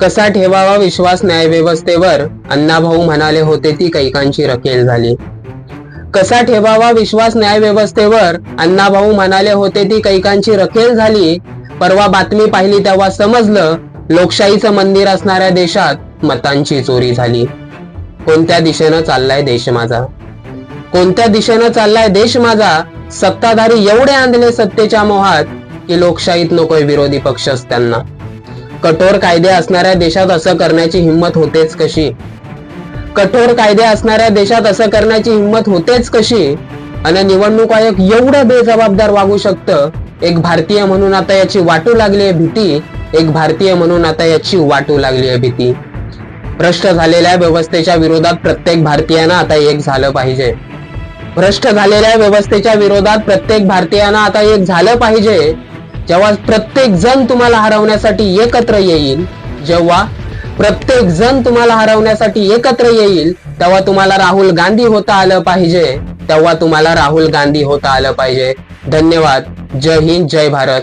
कसा ठेवावा विश्वास न्यायव्यवस्थेवर? अण्णाभाऊ म्हणाले होते ती कैकांची रकेल झाली. कसा ठेवावा विश्वास न्यायव्यवस्थेवर? अण्णाभाऊ म्हणाले होते ती कैकांची रकेल झाली. परवा बातमी पाहिली तेव्हा समजलं लोकशाहीचं मंदिर असणाऱ्या देशात मतांची चोरी झाली. कोणत्या दिशेनं चाललाय देश माझा? कोणत्या दिशेनं चाललाय देश माझा? सत्ताधारी एवढे आणले सत्तेच्या मोहात की लोकशाहीत नकोय विरोधी पक्षच त्यांना कठोर कायदे असणाऱ्या देशात असं करण्याची हिंमत होतेच कशी? कठोर कायदे असणाऱ्या देशात असं करण्याची हिंमत होतेच कशी? आणि निवडणूक आयोग एवढं बेजबाबदार वागू शकतं? एक भारतीय म्हणून आता याची वाटू लागली आहे भीती. एक भारतीय म्हणून आता याची वाटू लागली आहे भीती. भ्रष्ट झालेल्या व्यवस्थेच्या विरोधात प्रत्येक भारतीयानं आता एक झालं पाहिजे. भ्रष्ट झालेल्या व्यवस्थेच्या विरोधात प्रत्येक भारतीयानं आता एक झालं पाहिजे. जेव्हा प्रत्येक जण तुम्हाला हरवण्यासाठी एकत्र येईल जेव्हा प्रत्येक जण तुम्हाला हरवण्यासाठी एकत्र येईल तेव्हा तुम्हाला राहुल गांधी होता आलं पाहिजे. तेव्हा तुम्हाला राहुल गांधी होता आलं पाहिजे. धन्यवाद. जय हिंद जय भारत.